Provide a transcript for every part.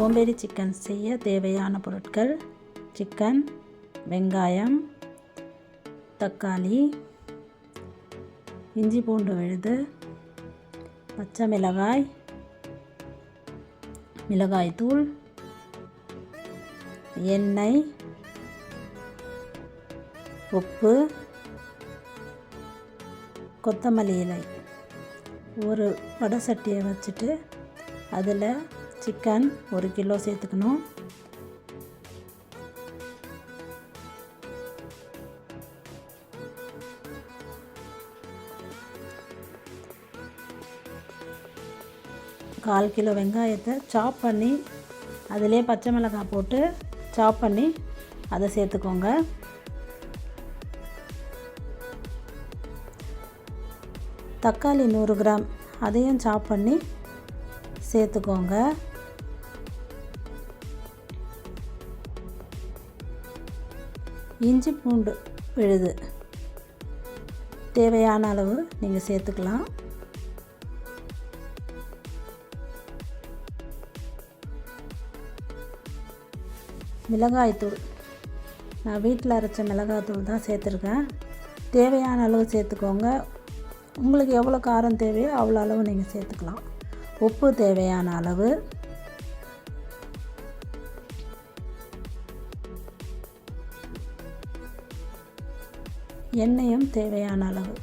சோம்பேறி சிக்கன் செய்ய தேவையான பொருட்கள் சிக்கன் வெங்காயம் தக்காளி இஞ்சி பூண்டு விழுது பச்சை மிளகாய் மிளகாய் தூள் எண்ணெய் உப்பு கொத்தமல்லி இலை. ஒரு வடை சட்டியை வச்சுட்டு அதில் சிக்கன் ஒரு கிலோ சேர்த்துக்கணும். கால் கிலோ வெங்காயத்தை சாப் பண்ணி அதிலே பச்சை மிளகாய் போட்டு சாப் பண்ணி அதை சேர்த்துக்கோங்க. தக்காளி நூறு கிராம் அதையும் சாப் பண்ணி சேர்த்துக்கோங்க. இஞ்சி பூண்டு விழுது. தேவையான அளவு நீங்கள் சேர்த்துக்கலாம். மிளகாய்த்தூள் நான் வீட்டில் அரைச்ச மிளகாய்த்தூள் தான் சேர்த்துருக்கேன். தேவையான அளவு சேர்த்துக்கோங்க. உங்களுக்கு எவ்வளோ காரம் தேவையோ அவ்வளோ அளவு நீங்கள் சேர்த்துக்கலாம். உப்பு தேவையான அளவு. எண்ணெயும் தேவையான அளவு.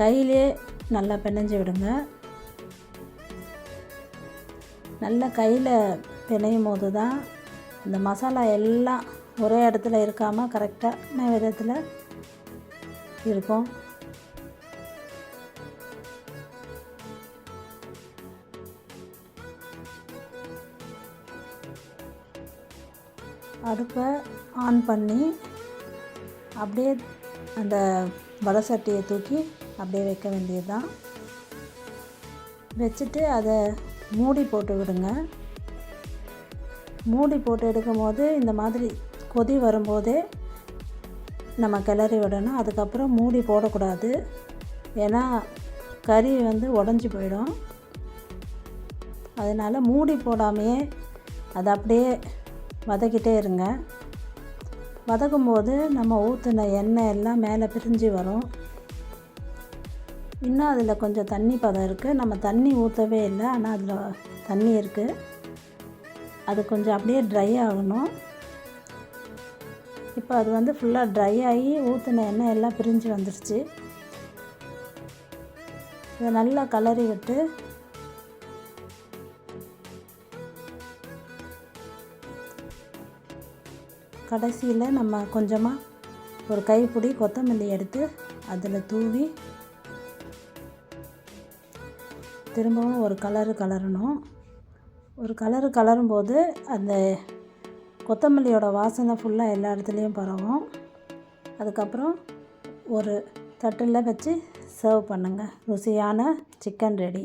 கையிலே நல்லா பிணைஞ்சு விடுங்க. நல்லா கையில் பிணையும் போது தான் இந்த மசாலா எல்லாம் ஒரே இடத்துல இருக்காமல் கரெக்டான விதத்தில் இருக்கும். அடுப்பை ஆன் பண்ணி அப்படியே அந்த வடை சட்டியை தூக்கி அப்படியே வைக்க வேண்டியது தான் வச்சுட்டு அதை மூடி போட்டு விடுங்க. மூடி போட்டு எடுக்கும் போது இந்த மாதிரி கொதி வரும்போதே நம்ம கிளறி விடணும். அதுக்கப்புறம் மூடி போடக்கூடாது. ஏன்னா கறி வந்து உடஞ்சி போயிடும். அதனால் மூடி போடாமையே அதை அப்படியே வதக்கிட்டே இருங்க. வதக்கும் போது நம்ம ஊற்றின எண்ணெய் எல்லாம் மேலே பிரிஞ்சு வரும். இன்னும் அதில் கொஞ்சம் தண்ணி பதம் இருக்குது நம்ம தண்ணி ஊற்றவே இல்லை. ஆனால் அதில் தண்ணி இருக்குது அது கொஞ்சம் அப்படியே ட்ரை ஆகணும். இப்போ அது வந்து ஃபுல்லாக ட்ரை ஆகி ஊற்றின எண்ணெய் எல்லாம் பிரிஞ்சு வந்துருச்சு. இதை நல்லா கலரி விட்டு கடைசியில் நம்ம கொஞ்சமாக ஒரு கைப்பிடி கொத்தமல்லி எடுத்து அதில் தூவி திரும்பவும் ஒரு கலரு கலரணும். ஒரு கலரு கலரும்போது அந்த கொத்தமல்லியோட வாசனை ஃபுல்லாக எல்லா இடத்துலையும் பரவும். அதுக்கப்புறம் ஒரு தட்டில் வச்சு சர்வ் பண்ணுங்கள் ருசியான சிக்கன் ரெடி